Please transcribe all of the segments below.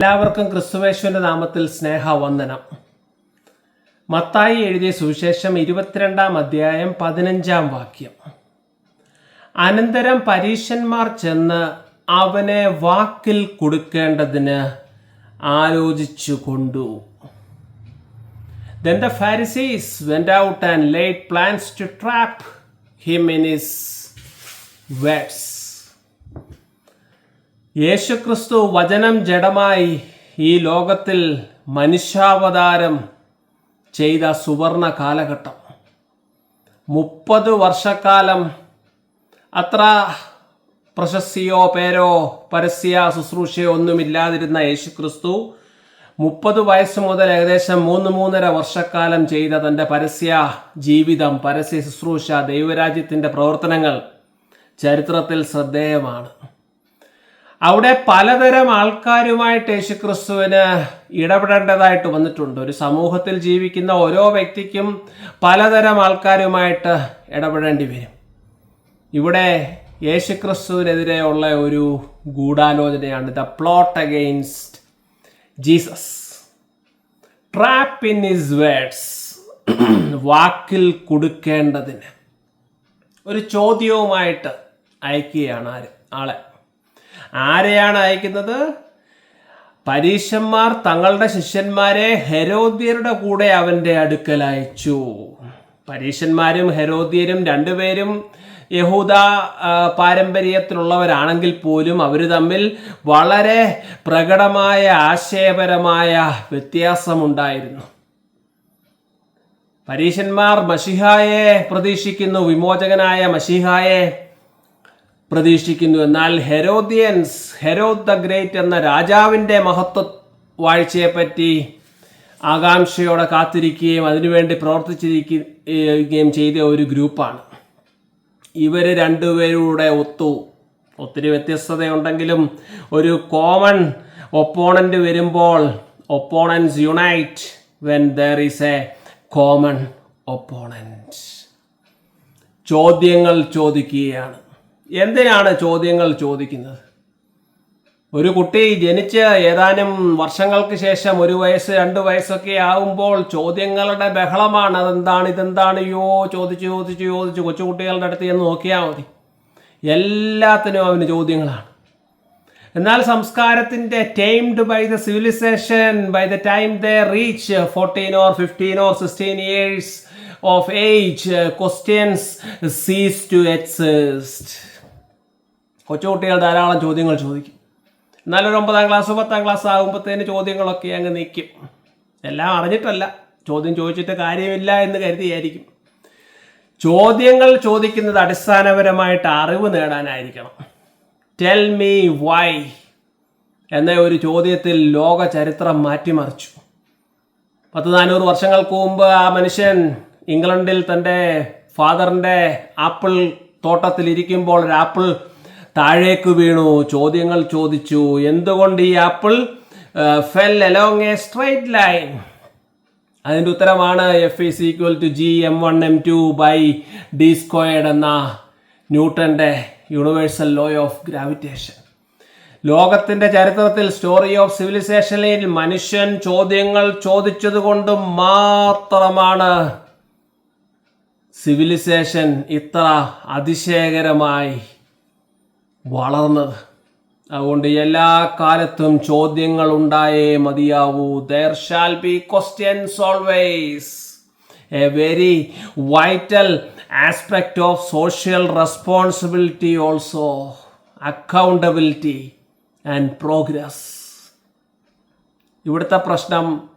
എല്ലാവർക്കും ക്രിസ്തുവേശുവിന്റെ നാമത്തിൽ സ്നേഹവന്ദനം. മത്തായി എഴുതിയ സുവിശേഷം ഇരുപത്തിരണ്ടാം അധ്യായം പതിനഞ്ചാം വാക്യം. അനന്തരം പരീശന്മാർ ചെന്ന് അവനെ വാക്കിൽ കൊടുക്കേണ്ടതിന് ആലോചിച്ചു കൊണ്ടു. The Pharisees went out and laid plans to trap him in his words. യേശുക്രിസ്തു വചനം ജഡമായി ഈ ലോകത്തിൽ മനുഷ്യാവതാരം ചെയ്ത സുവർണ കാലഘട്ടം. മുപ്പത് വർഷക്കാലം അത്ര പ്രശസ്തിയോ പേരോ പരസ്യ ശുശ്രൂഷയോ ഒന്നുമില്ലാതിരുന്ന യേശുക്രിസ്തു മുപ്പത് വയസ്സ് മുതൽ ഏകദേശം മൂന്ന് മൂന്നര വർഷക്കാലം ചെയ്ത തന്റെ പരസ്യ ജീവിതം പരസ്യ ശുശ്രൂഷ ദൈവരാജ്യത്തിന്റെ പ്രവർത്തനങ്ങൾ ചരിത്രത്തിൽ ശ്രദ്ധേയമാണ്. അവിടെ പലതരം ആൾക്കാരുമായിട്ട് യേശുക്രിസ്തുവിന് ഇടപെടേണ്ടതായിട്ട് വന്നിട്ടുണ്ട്. ഒരു സമൂഹത്തിൽ ജീവിക്കുന്ന ഓരോ വ്യക്തിക്കും പലതരം ആൾക്കാരുമായിട്ട് ഇടപെടേണ്ടി വരും. ഇവിടെ യേശുക്രിസ്തുവിനെതിരെയുള്ള ഒരു ഗൂഢാലോചനയാണ് the plot against Jesus trap in his words വാക്കിൽ കൊടുക്കേണ്ടതിന്. ഒരു ചോദ്യവുമായിട്ട് അയക്കുകയാണ് ആര്? ആളെ. ആരെയാണ് അയക്കുന്നത്? പരീശന്മാർ തങ്ങളുടെ ശിഷ്യന്മാരെ ഹെരോദ്യരുടെ കൂടെ അവന്റെ അടുക്കൽ അയച്ചു. പരീശന്മാരും ഹെരോദ്യരും രണ്ടുപേരും യഹൂദ പാരമ്പര്യത്തിലുള്ളവരാണെങ്കിൽ പോലും അവർ തമ്മിൽ വളരെ പ്രകടമായ ആശയപരമായ വ്യത്യാസമുണ്ടായിരുന്നു. പരീശന്മാർ മഷിഹായെ പ്രതീക്ഷിക്കുന്നു വിമോചകനായ മഷിഹായെ പ്രതീക്ഷിക്കുന്നു. എന്നാൽ ഹെരോദിയൻസ് ഹെരോദ് ദ ഗ്രേറ്റ് എന്ന രാജാവിന്റെ മഹത്വ വാഴ്ചയെപ്പറ്റി ആകാംക്ഷയോടെ കാത്തിരിക്കുകയും അതിനുവേണ്ടി പ്രവർത്തിച്ചിരിക്കുകയും ചെയ്ത ഒരു ഗ്രൂപ്പാണ്. ഇവർ രണ്ടുപേരുടെ ഒത്തു ഒത്തിരി വ്യത്യസ്തതയുണ്ടെങ്കിലും ഒരു കോമൺ ഒപ്പോണന്റ് വരുമ്പോൾ opponents unite when there is a common opponent ചോദ്യങ്ങൾ ചോദിക്കുകയാണ്. എന്തിനാണ് ചോദ്യങ്ങൾ ചോദിക്കുന്നത്? ഒരു കുട്ടി ജനിച്ച് ഏതാനും വർഷങ്ങൾക്ക് ശേഷം ഒരു വയസ്സ് രണ്ട് വയസ്സൊക്കെ ആകുമ്പോൾ ചോദ്യങ്ങളുടെ ബഹളമാണ്. അതെന്താണ് ഇതെന്താണ് യോ ചോദിച്ചു ചോദിച്ചു ചോദിച്ചു കൊച്ചുകുട്ടികളുടെ അടുത്ത് ചെന്ന് നോക്കിയാൽ മതി. എല്ലാത്തിനും അവന് ചോദ്യങ്ങളാണ്. എന്നാൽ സംസ്കാരത്തിന്റെ tamed by the civilisation by the time they reach fourteen or fifteen or sixteen years of age questions cease to exist കൊച്ചുകുട്ടികൾ ധാരാളം ചോദ്യങ്ങൾ ചോദിക്കും. എന്നാലൊരു ഒമ്പതാം ക്ലാസ് പത്താം ക്ലാസ് ആകുമ്പോഴത്തേന് ചോദ്യങ്ങളൊക്കെ അങ്ങ് നിൽക്കും എല്ലാം അറിഞ്ഞിട്ടല്ല. ചോദ്യം ചോദിച്ചിട്ട് കാര്യമില്ല എന്ന് കരുതിയായിരിക്കും. ചോദ്യങ്ങൾ ചോദിക്കുന്നത് അടിസ്ഥാനപരമായിട്ട് അറിവ് നേടാനായിരിക്കണം. ടെൽ മീ വൈ എന്ന ഒരു ചോദ്യത്തിൽ ലോക ചരിത്രം മാറ്റിമറിച്ചു. പത്ത് നാനൂറ് വർഷങ്ങൾക്ക് മുമ്പ് ആ മനുഷ്യൻ ഇംഗ്ലണ്ടിൽ തന്റെ ഫാദറിന്റെ ആപ്പിൾ തോട്ടത്തിൽ ഇരിക്കുമ്പോൾ ഒരു ആപ്പിൾ താഴേക്ക് വീണു ചോദ്യങ്ങൾ ചോദിച്ചു എന്തുകൊണ്ട് ഈ apple fell along a straight line അതിന്റെ ഉത്തരമാണ് F is equal to G M one M two by D squared എന്ന ന്യൂട്ടന്റെ യൂണിവേഴ്സൽ ലോ ഓഫ് ഗ്രാവിറ്റേഷൻ ലോകത്തിന്റെ ചരിത്രത്തിൽ സ്റ്റോറി ഓഫ് സിവിലൈസേഷനിൽ മനുഷ്യൻ ചോദ്യങ്ങൾ ചോദിച്ചതുകൊണ്ട് മാത്രമാണ് സിവിലൈസേഷൻ ഇത്ര അതിശയകരമായി വളർന്നത്. അതുകൊണ്ട് എല്ലാ കാലത്തും ചോദ്യങ്ങൾ ഉണ്ടായേ മതിയാവൂ. There shall be questions always a very vital aspect of social responsibility also accountability and progress ഇവിടുത്തെ പ്രശ്നം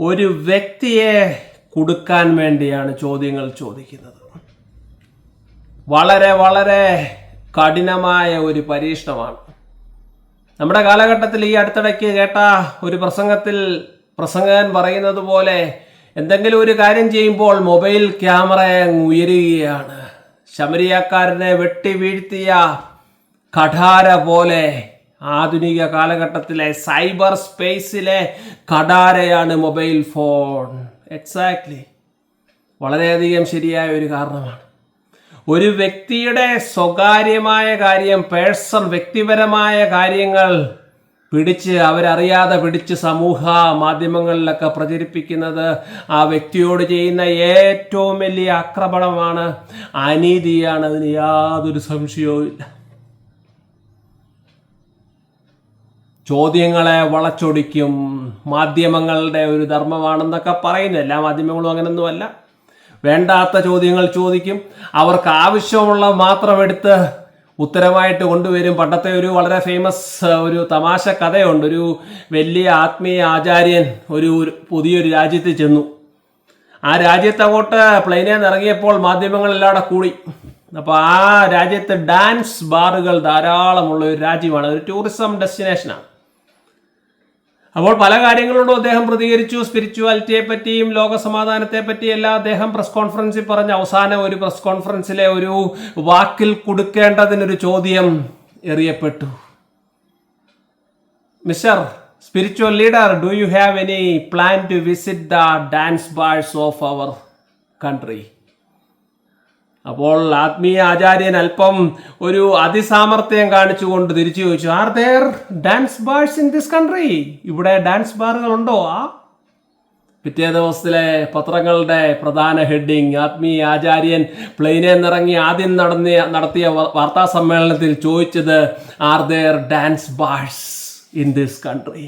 ഒരു വ്യക്തിയെ കൊടുക്കാൻ വേണ്ടിയാണ് ചോദ്യങ്ങൾ ചോദിക്കുന്നത്. വളരെ വളരെ കഠിനമായ ഒരു പരീക്ഷണമാണ്. നമ്മുടെ കാലഘട്ടത്തിൽ ഈ അടുത്തിടയ്ക്ക് കേട്ട ഒരു പ്രസംഗത്തിൽ പ്രസംഗകൻ പറയുന്നത് പോലെ എന്തെങ്കിലും ഒരു കാര്യം ചെയ്യുമ്പോൾ മൊബൈൽ ക്യാമറ ഉയരുകയാണ്. ശമരിയാക്കാരനെ വെട്ടി വീഴ്ത്തിയ കഠാര പോലെ ആധുനിക കാലഘട്ടത്തിലെ സൈബർ സ്പേസിലെ കഠാരയാണ് മൊബൈൽ ഫോൺ. എക്സാക്ട്ലി വളരെയധികം ശരിയായ ഒരു കാരണമാണ്. ഒരു വ്യക്തിയുടെ സ്വകാര്യമായ കാര്യം പേഴ്സൺ വ്യക്തിപരമായ കാര്യങ്ങൾ പിടിച്ച് അവരറിയാതെ പിടിച്ച് സമൂഹ മാധ്യമങ്ങളിലൊക്കെ പ്രചരിപ്പിക്കുന്നത് ആ വ്യക്തിയോട് ചെയ്യുന്ന ഏറ്റവും വലിയ ആക്രമണമാണ്. അനീതിയാണ് അതിന് യാതൊരു സംശയവും ഇല്ല. ചോദ്യങ്ങളെ വളച്ചൊടിക്കും. മാധ്യമങ്ങളുടെ ഒരു ധർമ്മമാണെന്നൊക്കെ പറയുന്നു എല്ലാ മാധ്യമങ്ങളും അങ്ങനെയൊന്നുമല്ല വേണ്ടാത്ത ചോദ്യങ്ങൾ ചോദിക്കും. അവർക്ക് ആവശ്യമുള്ള മാത്രം എടുത്ത് ഉത്തരമായിട്ട് കൊണ്ടുവരും. പണ്ടത്തെ ഒരു വളരെ ഫേമസ് ഒരു തമാശ കഥയുണ്ട്. ഒരു വലിയ ആത്മീയ ആചാര്യൻ ഒരു പുതിയൊരു രാജ്യത്ത് ചെന്നു. ആ രാജ്യത്ത് അങ്ങോട്ട് പ്ലെയിനിൽ നിന്ന് ഇറങ്ങിയപ്പോൾ മാധ്യമങ്ങളെല്ലാം കൂടി. അപ്പോൾ ആ രാജ്യത്ത് ഡാൻസ് ബാറുകൾ ധാരാളമുള്ള ഒരു രാജ്യമാണ്. ഒരു ടൂറിസം ഡെസ്റ്റിനേഷനാണ് അപ്പോൾ പല കാര്യങ്ങളോടും അദ്ദേഹം പ്രതികരിച്ചു സ്പിരിച്വാലിറ്റിയെ പറ്റിയും ലോക സമാധാനത്തെ പറ്റിയും എല്ലാം അദ്ദേഹം പ്രസ് കോൺഫറൻസിൽ പറഞ്ഞ അവസാനം ഒരു പ്രസ് കോൺഫറൻസിലെ ഒരു വാക്കിൽ കൊടുക്കേണ്ടതിനൊരു ചോദ്യം എറിയപ്പെട്ടു. Mister spiritual leader do you have any plan to visit the dance bars of our country അപ്പോൾ ആത്മീയ ആചാര്യൻ അല്പം ഒരു അതിസാമർത്ഥ്യം കാണിച്ചുകൊണ്ട് തിരിച്ചു ചോദിച്ചു are there dance bars in this country ഇവിടെ ഡാൻസ് ബാറുകൾ ഉണ്ടോ? ആ? പിറ്റേ ദിവസത്തിലെ പത്രങ്ങളുടെ പ്രധാന ഹെഡിങ് ആത്മീയ ആചാര്യൻ പ്ലെയിനിൽ നിന്നിറങ്ങി ആദ്യം നടന്നിയ നടത്തിയ വാർത്താ സമ്മേളനത്തിൽ ചോദിച്ചത് are there dance bars in this country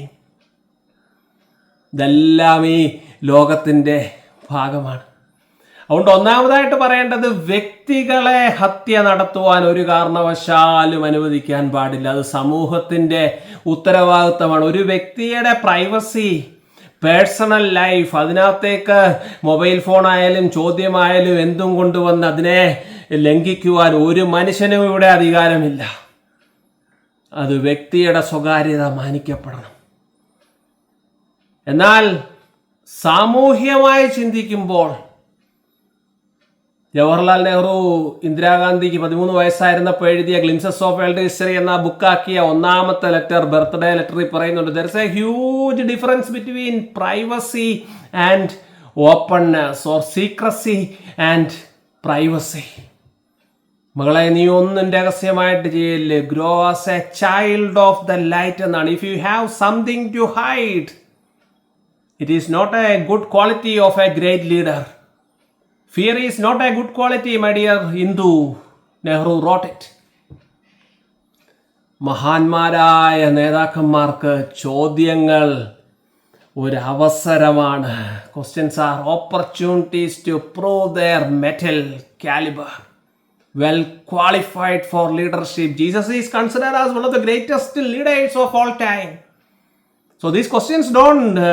ഇതെല്ലാം ഈ ലോകത്തിന്റെ ഭാഗമാണ്. അതുകൊണ്ട് ഒന്നാമതായിട്ട് പറയേണ്ടത് വ്യക്തികളെ ഹത്യ നടത്തുവാൻ ഒരു കാരണവശാലും അനുവദിക്കാൻ പാടില്ല. അത് സമൂഹത്തിന്റെ ഉത്തരവാദിത്തമാണ്. ഒരു വ്യക്തിയുടെ പ്രൈവസി പേഴ്സണൽ ലൈഫ് അതിനകത്തേക്ക് മൊബൈൽ ഫോൺ ആയാലും ചോദ്യമായാലും എന്തും കൊണ്ടുവന്ന് അതിനെ ലംഘിക്കുവാൻ ഒരു മനുഷ്യനും ഇവിടെ അധികാരമില്ല. അത് വ്യക്തിയുടെ സ്വകാര്യത മാനിക്കപ്പെടണം. എന്നാൽ സാമൂഹ്യമായി ചിന്തിക്കുമ്പോൾ ജവഹർലാൽ നെഹ്റു ഇന്ദിരാഗാന്ധിക്ക് പതിമൂന്ന് വയസ്സായിരുന്നപ്പോൾ എഴുതിയ ഗ്ലിംസസ് ഓഫ് വേൾഡ് ഹിസ്റ്ററി എന്ന ബുക്കാക്കിയ ഒന്നാമത്തെ ലെറ്റർ ബർത്ത്ഡേ ലെറ്ററിൽ പറയുന്നുണ്ട്. There is a huge difference between privacy and openness or secrecy and privacy മകളെ നീ ഒന്നും രഹസ്യമായിട്ട് ചെയ്യൽ grow as a child of the light എന്നാണ്. If you have something to hide it is not a good quality of a great leader fear is not a good quality my dear Indu Nehru wrote it മഹാന്മാരായ നേതാക്കന്മാർക്ക് ചോദ്യങ്ങൾ ഒരു അവസരമാണ് questions are opportunities to prove their mettle calibre well qualified for leadership Jesus is considered as one of the greatest leaders of all time So these questions don't uh,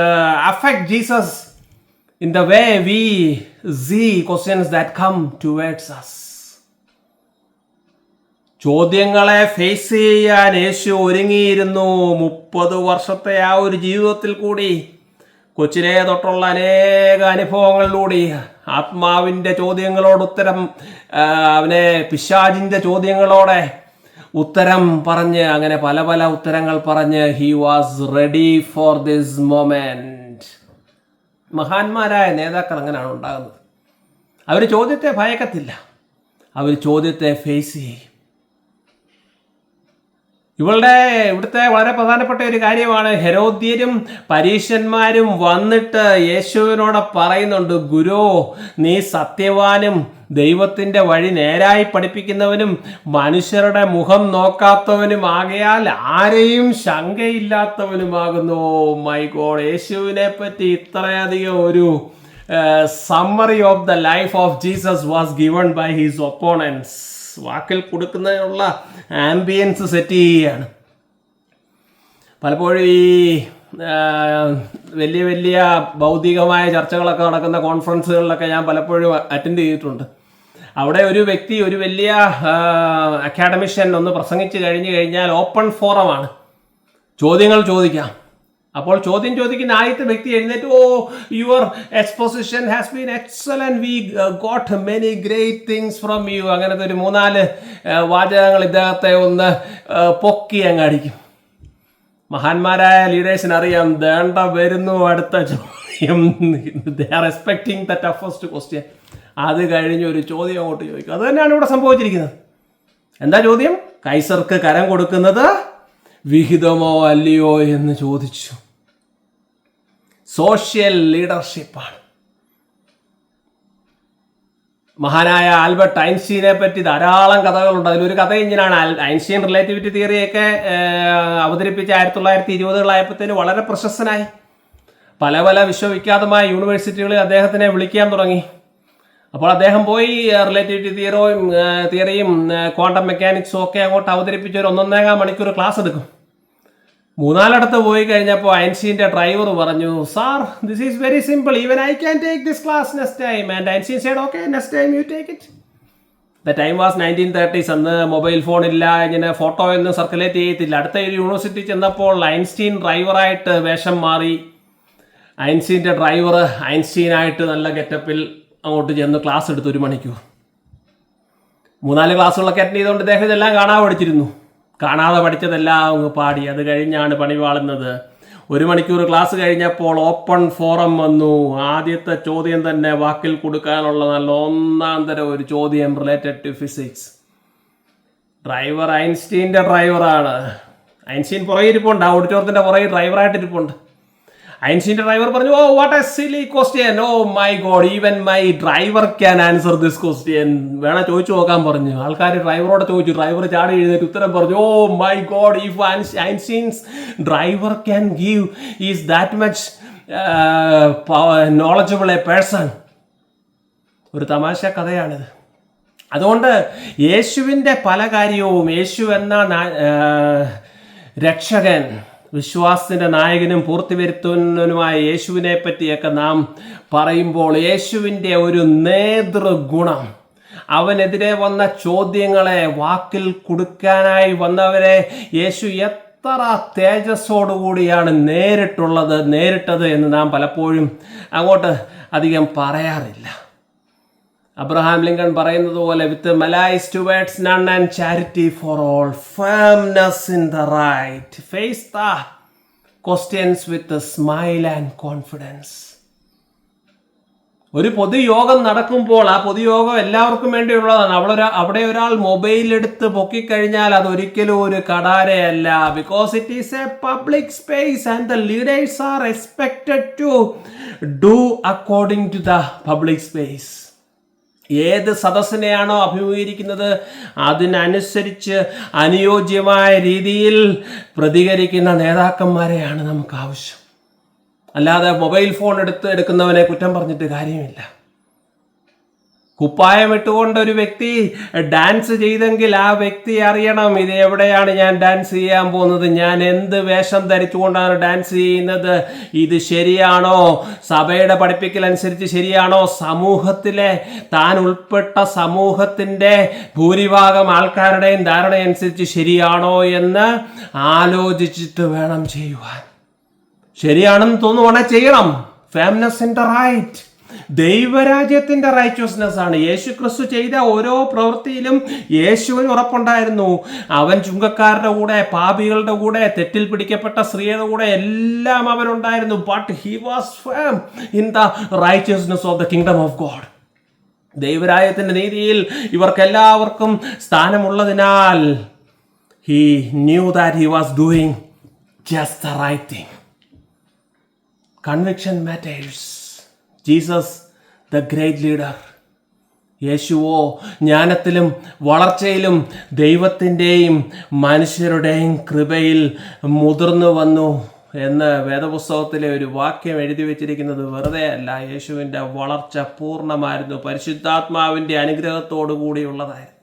affect Jesus in the way we see questions that come towards us. ചോദ്യങ്ങളെ face ചെയ്യാൻ യേശു ഒരുങ്ങിയിരുന്നു മുപ്പത് വർഷത്തെ ആ ഒരു ജീവിതത്തിൽ കൂടി കൊച്ചിനെ തൊട്ടുള്ള അനേക അനുഭവങ്ങളിലൂടെ ആത്മാവിന്റെ ചോദ്യങ്ങളോട് ഉത്തരം അവനെ പിശാജിന്റെ ചോദ്യങ്ങളോടെ ഉത്തരം പറഞ്ഞ് അങ്ങനെ പല പല ഉത്തരങ്ങൾ പറഞ്ഞ് he was ready for this moment മഹാന്മാരായ നേതാക്കൾ അങ്ങനെയാണ് ഉണ്ടാകുന്നത്. അവർ ചോദ്യത്തെ ഭയക്കത്തില്ല. അവർ ചോദ്യത്തെ ഫേസ് ചെയ്യും. ഇവളുടെ ഇവിടുത്തെ വളരെ പ്രധാനപ്പെട്ട ഒരു കാര്യമാണ്. ഹെരോദ്യരും പരീഷന്മാരും വന്നിട്ട് യേശുവിനോട് പറയുന്നുണ്ട് ഗുരു നീ സത്യവാനും ദൈവത്തിന്റെ വഴി നേരായി പഠിപ്പിക്കുന്നവനും മനുഷ്യരുടെ മുഖം നോക്കാത്തവനും ആകയാൽ ആരെയും ശങ്കയില്ലാത്തവനുമാകുന്നു. മൈ ഗോഡ് യേശുവിനെ പറ്റി ഇത്രയധികം ഒരു summary of the life of Jesus was given by his opponents വാക്കിൽ കൊടുക്കുന്നതിനുള്ള ആംബിയൻസ് സെറ്റ് ചെയ്യുകയാണ്. പലപ്പോഴും ഈ വലിയ വലിയ ഭൗതികമായ ചർച്ചകളൊക്കെ നടക്കുന്ന കോൺഫറൻസുകളിലൊക്കെ ഞാൻ പലപ്പോഴും അറ്റൻഡ് ചെയ്തിട്ടുണ്ട്. അവിടെ ഒരു വ്യക്തി ഒരു വലിയ അക്കാഡമിഷ്യൻ ഒന്ന് പ്രസംഗിച്ച് കഴിഞ്ഞു കഴിഞ്ഞാൽ ഓപ്പൺ ഫോറമാണ് ചോദ്യങ്ങൾ ചോദിക്കാം. അപ്പോൾ ചോദ്യം ചോദിക്കുന്ന ആദ്യത്തെ വ്യക്തി എഴുന്നേറ്റ് ഓ your exposition has been excellent we got many great things from you അങ്ങനത്തെ ഒരു മൂന്നാൽ ആ, വാചകങ്ങൾ ഇദ്ദേഹത്തെ ഒന്ന് പൊക്കി അങ്ങ് അടിക്കും. മഹാന്മാരായ ലീഡേഴ്സിന് അറിയാം വേണ്ട വരുന്നു അടുത്ത ചോദ്യം. They are expecting the question അത് കഴിഞ്ഞ് ഒരു ചോദ്യം അങ്ങോട്ട് ചോദിക്കും. അത് തന്നെയാണ് ഇവിടെ സംഭവിച്ചിരിക്കുന്നത്. എന്താ ചോദ്യം? കൈസർക്ക് കരം കൊടുക്കുന്നത് വിഹിതമോ അല്ലയോ? എന്ന് ചോദിച്ചു. സോഷ്യൽ ലീഡർഷിപ്പാണ്. മഹാനായ ആൽബർട്ട് ഐൻസ്റ്റീനെ പറ്റി ധാരാളം കഥകളുണ്ട്. അതിലൊരു കഥ ഇങ്ങനെയാണ്. ഐൻസ്റ്റീൻ റിലേറ്റിവിറ്റി തിയറിയൊക്കെ അവതരിപ്പിച്ച ആയിരത്തി തൊള്ളായിരത്തി ഇരുപതുകളായപ്പോഴത്തേന് വളരെ പ്രശസ്തനായി. പല പല വിശ്വവിഖ്യാതമായ യൂണിവേഴ്സിറ്റികളിൽ അദ്ദേഹത്തിനെ വിളിക്കാൻ തുടങ്ങി. അപ്പോൾ അദ്ദേഹം പോയി റിലേറ്റിവിറ്റി തിയറിയും തിയറിയും ക്വാണ്ടം മെക്കാനിക്സും ഒക്കെ അങ്ങോട്ട് അവതരിപ്പിച്ച് ഒരു ഒന്നൊന്നേകാം മണിക്കൂർ ക്ലാസ് എടുക്കും. മൂന്നാലിടത്ത് പോയി കഴിഞ്ഞപ്പോൾ ഐൻസ്റ്റീന്റെ ഡ്രൈവർ പറഞ്ഞു sir this is very simple even I can take this class next time and Einstein said okay next time you take it the time was nineteen thirties അന്ന് മൊബൈൽ ഫോൺ ഇല്ല ഇങ്ങനെ photo ഒന്നും circulate ചെയ്യത്തില്ല. അടുത്ത ഒരു university ചെന്നപ്പോൾ Einstein ഡ്രൈവറായിട്ട് വേഷം മാറി. ഐൻസ്റ്റീന്റെ ഡ്രൈവർ ഐൻസ്റ്റീനായിട്ട് നല്ല ഗെറ്റപ്പിൽ അങ്ങോട്ട് ചെന്ന് ക്ലാസ് എടുത്തു ഒരു മണിക്കൂർ. മൂന്നാൽ ക്ലാസ്സുകളൊക്കെ അറ്റൻഡ് ചെയ്തുകൊണ്ട് ഇദ്ദേഹം ഇതെല്ലാം കാണാൻ പഠിച്ചിരുന്നു. കാണാതെ പഠിച്ചതെല്ലാം അങ്ങ് പാടി. അത് കഴിഞ്ഞാണ് പണി വാളുന്നത്. ഒരു മണിക്കൂർ ക്ലാസ് കഴിഞ്ഞപ്പോൾ ഓപ്പൺ ഫോറം വന്നു. ആദ്യത്തെ ചോദ്യം തന്നെ വാക്കിൽ കൊടുക്കാനുള്ള നല്ല ഒന്നാം തരം ഒരു ചോദ്യം റിലേറ്റഡ് ടു ഫിസിക്സ് ഡ്രൈവർ ഐൻസ്റ്റീന്റെ ഡ്രൈവറാണ് ഐൻസ്റ്റീൻ പുറകെ ഇരിപ്പുണ്ട് ആ ഓഡിറ്റോറിയത്തിന്റെ പുറകെ ഡ്രൈവറായിട്ട് ഇരിപ്പുണ്ട് ഐൻസ്റ്റീന്റെ ഡ്രൈവർ പറഞ്ഞു ഓ what a silly question oh my God even my driver can answer this question വേണം ചോദിച്ചു നോക്കാൻ പറഞ്ഞു. ആൾക്കാർ ഡ്രൈവറോട് ചോദിച്ചു. ഡ്രൈവർ ചാടി എഴുന്നേറ്റ് ഉത്തരം പറഞ്ഞു ഓ my God if Einstein's driver can give is that much knowledgeable a person ഒരു തമാശ കഥയാണിത്. അതുകൊണ്ട് യേശുവിന്റെ പല കാര്യവും യേശു എന്ന രക്ഷകൻ വിശ്വാസത്തിന്റെ നായകനും പൂർത്തി വരുത്തുന്നതിനുമായ യേശുവിനെ പറ്റിയൊക്കെ നാം പറയുമ്പോൾ യേശുവിന്റെ ഒരു നേതൃഗുണം. അവനെതിരെ വന്ന ചോദ്യങ്ങളെ വാക്കിൽ കൊടുക്കാനായി വന്നവരെ യേശു എത്ര തേജസ്സോടുകൂടിയാണ് നേരിട്ടുള്ളത് നേരിട്ടത് എന്ന് നാം പലപ്പോഴും അങ്ങോട്ട് അധികം പറയാറില്ല. അബ്രഹാം ലിങ്കൺ പറയുന്നത് പോലെ with malice towards none and charity for all firmness in the right face the questions with smile and confidence ഒരു പൊതുയോഗം നടക്കുമ്പോൾ ആ പൊതുയോഗം എല്ലാവർക്കും വേണ്ടിയുള്ളതാണ്. അവിടെ അവിടെ ഒരാൾ മൊബൈൽ എടുത്ത് പൊക്കിക്കഴിഞ്ഞാൽ അത് ഒരിക്കലും ഒരു കടാരയല്ല. Because it is a public space and the leaders are expected to do according to the public space ഏത് സദസ്സിനെയാണോ അഭിമുഖീകരിക്കുന്നത് അതിനനുസരിച്ച് അനുയോജ്യമായ രീതിയിൽ പ്രതികരിക്കുന്ന നേതാക്കന്മാരെയാണ് നമുക്ക് ആവശ്യം. അല്ലാതെ മൊബൈൽ ഫോൺ എടുത്ത് എടുക്കുന്നവനെ കുറ്റം പറഞ്ഞിട്ട് കാര്യമില്ല. കുപ്പായം ഇട്ടുകൊണ്ട് ഒരു വ്യക്തി ഡാൻസ് ചെയ്തെങ്കിൽ ആ വ്യക്തി അറിയണം ഇത് എവിടെയാണ് ഞാൻ ഡാൻസ് ചെയ്യാൻ പോകുന്നത്. ഞാൻ എന്ത് വേഷം ധരിച്ചുകൊണ്ടാണ് ഡാൻസ് ചെയ്യുന്നത്? ഇത് ശരിയാണോ? സഭയുടെ പഠിപ്പിക്കൽ അനുസരിച്ച് ശരിയാണോ? സമൂഹത്തിലെ താൻ ഉൾപ്പെട്ട സമൂഹത്തിന്റെ ഭൂരിഭാഗം ആൾക്കാരുടെയും ധാരണയനുസരിച്ച് ശരിയാണോ എന്ന് ആലോചിച്ചിട്ട് വേണം ചെയ്യുവാൻ. ശരിയാണെന്ന് തോന്നുവാണെ ചെയ്യണം. ഫാമിനസ് ഇൻ റൈറ്റ് ദൈവരാജ്യത്തിന്റെ റൈറ്റ്വസ്നെസ് ആണ്. യേശു ക്രിസ്തു ചെയ്ത ഓരോ പ്രവൃത്തിയിലും യേശുവിന് ഉറപ്പുണ്ടായിരുന്നു. അവൻ ചുങ്കക്കാരുടെ കൂടെ പാപികളുടെ കൂടെ തെറ്റിൽ പിടിക്കപ്പെട്ട സ്ത്രീയുടെ കൂടെ എല്ലാം അവനുണ്ടായിരുന്നു. But he was firm in the righteousness of the kingdom of God ദൈവരാജ്യത്തിന്റെ നീതിയിൽ ഇവർക്കെല്ലാവർക്കും സ്ഥാനമുള്ളതിനാൽ he knew that he was doing just the right thing conviction matters Jesus the great leader. യേശുവോ ജ്ഞാനത്തിലും വളർച്ചയിലും ദൈവത്തിന്റെയും മനുഷ്യരുടെയും കൃപയിൽ മുതിർന്നു വന്നു എന്ന് വേദപുസ്തകത്തിലെ ഒരു വാക്യം എഴുതി വെച്ചിരിക്കുന്നത് വെറുതെ അല്ല യേശുവിന്റെ വളർച്ച പൂർണമായിരുന്നു പരിശുദ്ധാത്മാവിന്റെ അനുഗ്രഹത്തോടു കൂടിയുള്ളതായിരുന്നു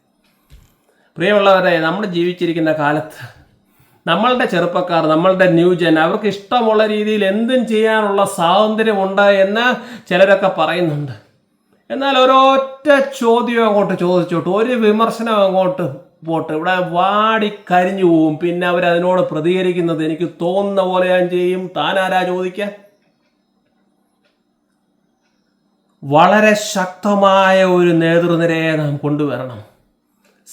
പ്രിയമുള്ളവരെ നമ്മൾ ജീവിച്ചിരിക്കുന്ന കാലത്ത് നമ്മളുടെ ചെറുപ്പക്കാർ നമ്മളുടെ ന്യൂജൻ അവർക്ക് ഇഷ്ടമുള്ള രീതിയിൽ എന്തും ചെയ്യാനുള്ള സ്വാതന്ത്ര്യമുണ്ട് എന്ന് ചിലരൊക്കെ പറയുന്നുണ്ട്. എന്നാൽ ഒരൊറ്റ ചോദ്യം അങ്ങോട്ട് ചോദിച്ചോട്ട് ഒരു വിമർശനം അങ്ങോട്ട് പോട്ട് ഇവിടെ വാടി കരിഞ്ഞു പോവും. പിന്നെ അവരതിനോട് പ്രതികരിക്കുന്നത് എനിക്ക് തോന്നുന്ന പോലെ ഞാൻ ചെയ്യും താനാരാ ചോദിക്ക? വളരെ ശക്തമായ ഒരു നേതൃനിരയെ നാം കൊണ്ടുവരണം.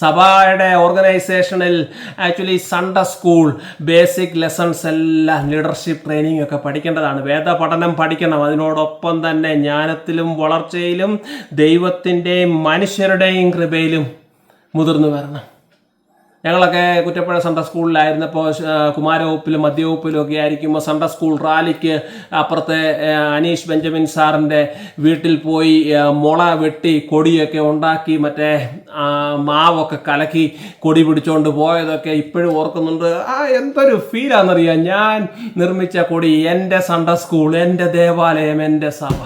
സഭയുടെ ഓർഗനൈസേഷനിൽ actually Sunday school basic lessons എല്ലാം ലീഡർഷിപ്പ് ട്രെയിനിങ് ഒക്കെ പഠിക്കേണ്ടതാണ്. വേദ പഠനം പഠിക്കണം. അതിനോടൊപ്പം തന്നെ ജ്ഞാനത്തിലും വളർച്ചയിലും ദൈവത്തിന്റെയും മനുഷ്യരുടെയും കൃപയിലും മുതിർന്നു വരണം. ഞങ്ങളൊക്കെ കുറ്റപ്പുഴ സെൻട്രൽ സ്കൂളിലായിരുന്നപ്പോൾ കുമാരവകുപ്പിലും മധ്യവകുപ്പിലും ഒക്കെ ആയിരിക്കുമ്പോൾ സെൻട്രൽ സ്കൂൾ റാലിക്ക് അപ്പുറത്തെ അനീഷ് ബെഞ്ചമിൻ സാറിന്റെ വീട്ടിൽ പോയി മുള വെട്ടി കൊടിയൊക്കെ ഉണ്ടാക്കി മറ്റേ മാവൊക്കെ കലക്കി കൊടി പിടിച്ചുകൊണ്ട് പോയതൊക്കെ ഇപ്പോഴും ഓർക്കുന്നുണ്ട്. ആ എന്തൊരു ഫീലാണെന്നറിയാം ഞാൻ നിർമ്മിച്ച കൊടി എന്റെ സെൻട്രൽ സ്കൂൾ എന്റെ ദേവാലയം എന്റെ സഭ.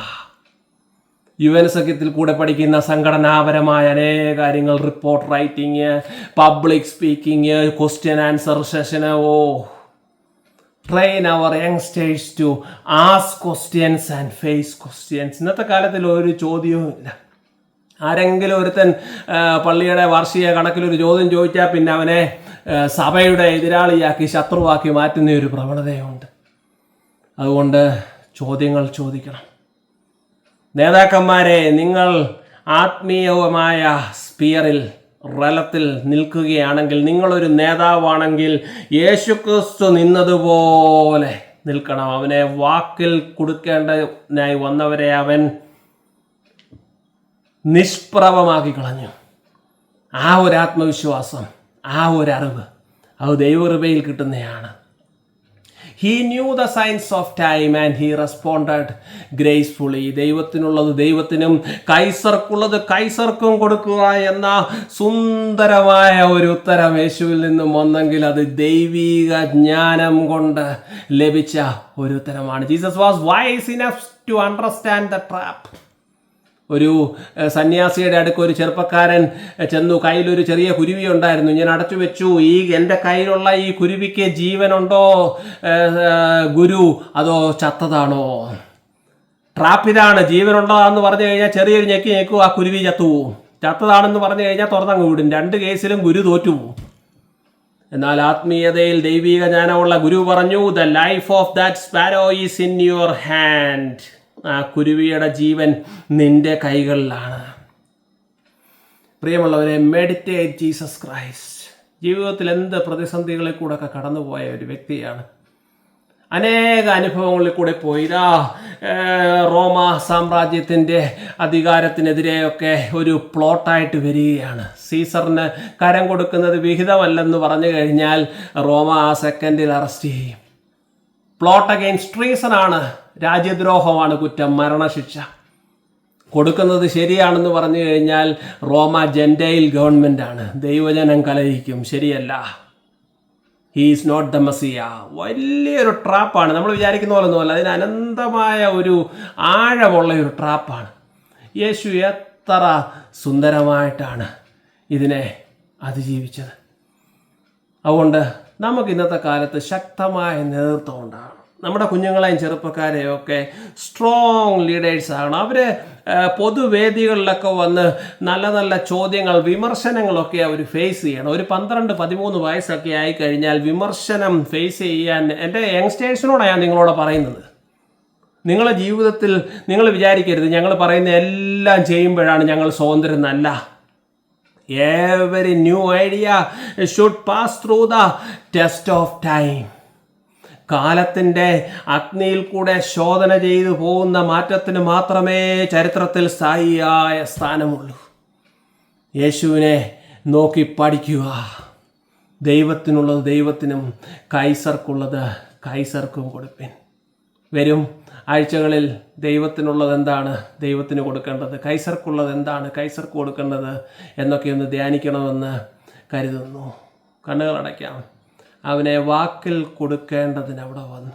യു എൻ സഖ്യത്തിൽ കൂടെ പഠിക്കുന്ന സംഘടനാപരമായ അനേക കാര്യങ്ങൾ report writing public speaking question answer സെഷന് oh. Train our youngsters to ask questions and face questions ഇന്നത്തെ കാലത്തിൽ ഒരു ചോദ്യവും ഇല്ല. ആരെങ്കിലും ഒരുത്തൻ പള്ളിയുടെ വാർഷിക കണക്കിൽ ഒരു ചോദ്യം ചോദിച്ചാൽ പിന്നെ അവനെ സഭയുടെ എതിരാളിയാക്കി ശത്രുവാക്കി മാറ്റുന്ന ഒരു പ്രവണതയുണ്ട്. അതുകൊണ്ട് ചോദ്യങ്ങൾ ചോദിക്കണം. നേതാക്കന്മാരെ നിങ്ങൾ ആത്മീയവുമായ സ്പിയറിൽ റലത്തിൽ നിൽക്കുകയാണെങ്കിൽ നിങ്ങളൊരു നേതാവാണെങ്കിൽ യേശുക്രിസ്തു നിന്നതുപോലെ നിൽക്കണം. അവനെ വാക്കിൽ കൊടുക്കേണ്ടതിനായി വന്നവരെ അവൻ നിഷ്പ്രഭമാക്കി കളഞ്ഞു ആ ഒരു ആത്മവിശ്വാസം ആ ഒരു അറിവ് അത് ദൈവകൃപയിൽ കിട്ടുന്നതാണ്. He knew the science of time and he responded gracefully ദൈവത്തിനുള്ളത് ദൈവത്തിനും കൈസർക്കുള്ളത് കൈസർക്കും കൊടുക്കുക എന്ന സുന്ദരമായ ഒരു ഉത്തരം യേശുവിൽ നിന്നും വന്നെങ്കിൽ അത് ദൈവീക ജ്ഞാനം കൊണ്ട് ലഭിച്ച ഒരു ഉത്തരമാണ്. Jesus was wise enough to understand the trap ഒരു സന്യാസിയുടെ അടുക്ക് ഒരു ചെറുപ്പക്കാരൻ ചെന്നു. കയ്യിലൊരു ചെറിയ കുരുവി ഉണ്ടായിരുന്നു. ഞാൻ അടച്ചു വെച്ചു. ഈ എന്റെ കയ്യിലുള്ള ഈ കുരുവിക്ക് ജീവനുണ്ടോ? ഗുരു അതോ ചത്തതാണോ? ട്രാപ്പിലാണ് എന്ന് പറഞ്ഞു കഴിഞ്ഞാൽ ചെറിയൊരു ഞെക്കി ഞെക്കും ആ കുരുവി ചത്തു. ചത്തതാണെന്ന് പറഞ്ഞു കഴിഞ്ഞാൽ തുറന്നങ്ങ് വിടും. രണ്ട് കേസിലും ഗുരു തോറ്റു. എന്നാൽ ആത്മീയതയിൽ ദൈവിക ജ്ഞാനമുള്ള ഗുരു പറഞ്ഞു the life of that sparrow is in your hand ആ കുരുവിയുടെ ജീവൻ നിന്റെ കൈകളിലാണ്. പ്രിയമുള്ളവരെ മെഡിറ്റേറ്റ് ജീസസ് ക്രൈസ്റ്റ് ജീവിതത്തിൽ എന്ത് പ്രതിസന്ധികളിൽ കൂടെ ഒക്കെ കടന്നുപോയ ഒരു വ്യക്തിയാണ്. അനേക അനുഭവങ്ങളിൽ കൂടെ പോയിരാ റോമ സാമ്രാജ്യത്തിന്റെ അധികാരത്തിനെതിരെയൊക്കെ ഒരു പ്ലോട്ടായിട്ട് വരികയാണ്. സീസറിന് കരം കൊടുക്കുന്നത് വിഹിതമല്ലെന്ന് പറഞ്ഞു കഴിഞ്ഞാൽ റോമ ആ സെക്കൻഡിൽ അറസ്റ്റ് ചെയ്യും. പ്ലോട്ട് അഗെയിൻസ്റ്റ് ട്രീസൺ ആണ് രാജ്യദ്രോഹമാണ് കുറ്റം മരണശിക്ഷ. കൊടുക്കുന്നത് ശരിയാണെന്ന് പറഞ്ഞു കഴിഞ്ഞാൽ റോമ ജെൻഡയിൽ ആണ്. ദൈവജനം കലഹിക്കും ശരിയല്ല. ഹീസ് നോട്ട് ദ മസിയ വലിയൊരു ട്രാപ്പാണ് നമ്മൾ വിചാരിക്കുന്ന പോലെ ഒന്നുമല്ല. അതിന് അനന്തമായ ഒരു ആഴമുള്ള ഒരു ട്രാപ്പാണ് യേശു എത്ര സുന്ദരമായിട്ടാണ് ഇതിനെ അതിജീവിച്ചത്. അതുകൊണ്ട് നമുക്ക് ഇന്നത്തെ കാലത്ത് ശക്തമായ നേതൃത്വം ഉണ്ടാകണം. നമ്മുടെ കുഞ്ഞുങ്ങളെയും ചെറുപ്പക്കാരെയും ഒക്കെ സ്ട്രോങ് ലീഡേഴ്സ് ആകണം അവർ പൊതുവേദികളിലൊക്കെ വന്ന് നല്ല നല്ല ചോദ്യങ്ങൾ വിമർശനങ്ങളൊക്കെ അവർ ഫേസ് ചെയ്യണം. ഒരു പന്ത്രണ്ട് പതിമൂന്ന് വയസ്സൊക്കെ ആയി കഴിഞ്ഞാൽ വിമർശനം ഫേസ് ചെയ്യാൻ എന്റെ യങ്സ്റ്റേഴ്സിനോടാണ് ഞാൻ നിങ്ങളോട് പറയുന്നത്. നിങ്ങളുടെ ജീവിതത്തിൽ നിങ്ങൾ വിചാരിക്കരുത്. ഞങ്ങൾ പറയുന്ന എല്ലാം ചെയ്യുമ്പോഴാണ് ഞങ്ങൾ സ്വതന്ത്രനല്ല. Every new idea should pass through the test of time. കാലത്തിന്റെ അഗ്നിയിൽ കൂടെ ശോധന ചെയ്തു പോകുന്ന മാറ്റത്തിന് മാത്രമേ ചരിത്രത്തിൽ സ്ഥായിയായ സ്ഥാനമുള്ളൂ. യേശുവിനെ നോക്കി പഠിക്കുക. ദൈവത്തിനുള്ളത് ദൈവത്തിനും കൈസർക്കുള്ളത് കൈസർക്കും കൊടുപ്പിൻ. വരും ആഴ്ചകളിൽ ദൈവത്തിനുള്ളത് എന്താണ്? ദൈവത്തിന് കൊടുക്കേണ്ടത്. കൈസർക്കുള്ളത് എന്താണ്? കൈസർക്ക് കൊടുക്കേണ്ടത് എന്നൊക്കെ ഒന്ന് ധ്യാനിക്കണമെന്ന് കരുതുന്നു. കണ്ണുകളടയ്ക്കാം അവനെ വാക്കിൽ കൊടുക്കേണ്ടതിന് അവിടെ വന്നു.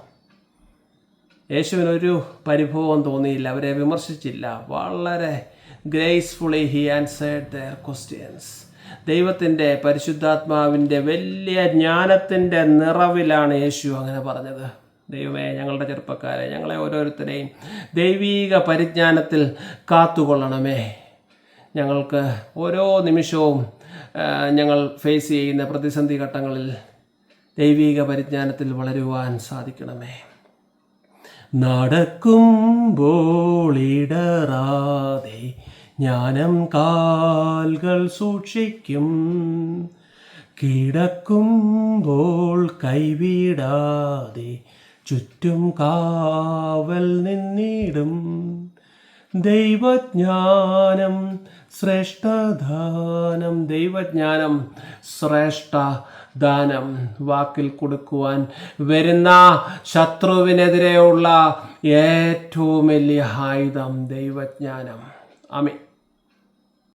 യേശുവിനൊരു പരിഭവം തോന്നിയില്ല അവരെ വിമർശിച്ചില്ല. വളരെ gracefully he answered their questions. ദൈവത്തിന്റെ പരിശുദ്ധാത്മാവിന്റെ വലിയ ജ്ഞാനത്തിന്റെ നിറവിലാണ് യേശു അങ്ങനെ പറഞ്ഞത്. ദൈവമേ ഞങ്ങളുടെ ചെറുപ്പക്കാരെ ഞങ്ങളെ ഓരോരുത്തരെയും ദൈവീക പരിജ്ഞാനത്തിൽ കാത്തുകൊള്ളണമേ. ഞങ്ങൾക്ക് ഓരോ നിമിഷവും ഞങ്ങൾ ഫേസ് ചെയ്യുന്ന പ്രതിസന്ധി ഘട്ടങ്ങളിൽ ദൈവീക പരിജ്ഞാനത്തിൽ വളരുവാൻ സാധിക്കണമേ. നടക്കുമ്പോളിടറാതെ ജ്ഞാനം കാൽകൾ സൂക്ഷിക്കും. കിടക്കുമ്പോൾ കൈവിടാതെ ചുറ്റും കാവൽ നിന്നിടും. ദൈവജ്ഞാനം ശ്രേഷ്ഠദാനം ദൈവജ്ഞാനം ശ്രേഷ്ഠ ദാനം വാക്കിൽ കൊടുക്കുവാൻ വരുന്ന ശത്രുവിനെതിരെയുള്ള ഏറ്റവും വലിയ ആയുധം ദൈവജ്ഞാനം. ആമേ